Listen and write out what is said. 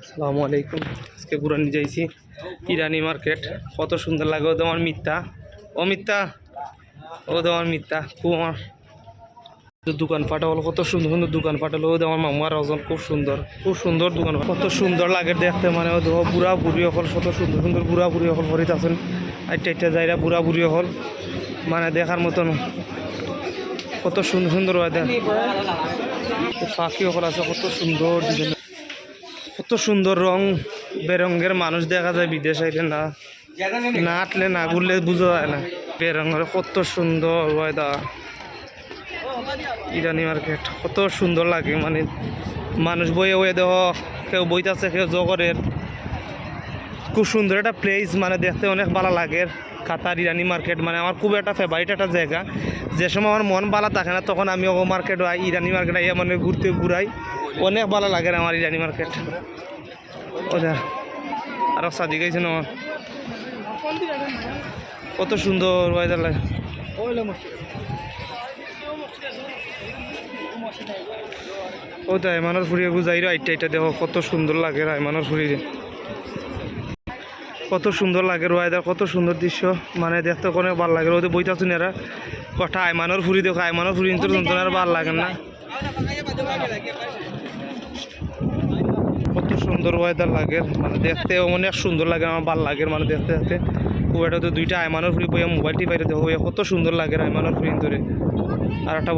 আসসালামু আলাইকুম আজকে ঘুরে নিয়ে যাইছি ইরানি মার্কেট। কত সুন্দর লাগে ও তোমার মিথ্যা ও মিথ্যা ও তোমার মিথ্যা খুব আমার দোকান পাটা হলো কত সুন্দর সুন্দর দোকান পাট হলো আমার মামার ওজন খুব সুন্দর খুব সুন্দর দোকান কত সুন্দর লাগে দেখতে মানে বুড়া বুড়ি হল, কত সুন্দর সুন্দর বুড়া বুড়ি হল ভরিত আছেন। আইটা আইটা যাইরা বুড়া বুড়ি হল মানে দেখার মতন। কত সুন্দর সুন্দর পাখি হল আছে, কত সুন্দর কত সুন্দর রং বেরঙ্গের মানুষ দেখা যায় বিদেশ আইলে না। না আটলে না ঘুরলে বোঝা যায় না। বেরঙ্গের কত সুন্দর ওয়েদার ইরানি মার্কেট, কত সুন্দর লাগে মানে মানুষ বইয়ে বইয়ে দেহ, কেউ বইতাছে, কেউ জগরের খুব সুন্দর একটা প্লেস মানে দেখতে অনেক ভালো লাগে। কাতার ইরানি মার্কেট মানে আমার খুব একটা ফেভারিট একটা জায়গা। যে সময় আমার মন ভালো থাকে না, তখন আমি ও মার্কেট ইরানি মার্কেট আইয়া মানে ঘুরতে ঘুরাই। অনেক ভালো লাগে আমার ইরানি মার্কেট। ওদের আরও গেছে না আমার। কত সুন্দর ওয়েদার লাগে। ও তো রায়মানোর ফুরিয়ে বুঝাই আইটা আইটা দেখো কত সুন্দর লাগে রায়মানোর ফুরিয়ে কত সুন্দর লাগে রোয়াইদার কত সুন্দর দৃশ্য। মানে দেখতে কোনো ভালো লাগে ওদের বইতে আছেন এরা কথা আইমানোর ফুরি দেখো আইমানোর ফুরি যন্ত্রণার ভালো লাগে না। সুন্দর ওয়েদার লাগে। মানে দেখতে অনেক সুন্দর লাগে, আমার ভালো লাগে মানে দেখতে দেখতে। একটা তো দুইটা আইমানোর ফুরি বইয়া মোবাইলটি বাইরে দেখো কত সুন্দর লাগে আইমানোর ফ্রি ধরে আর একটা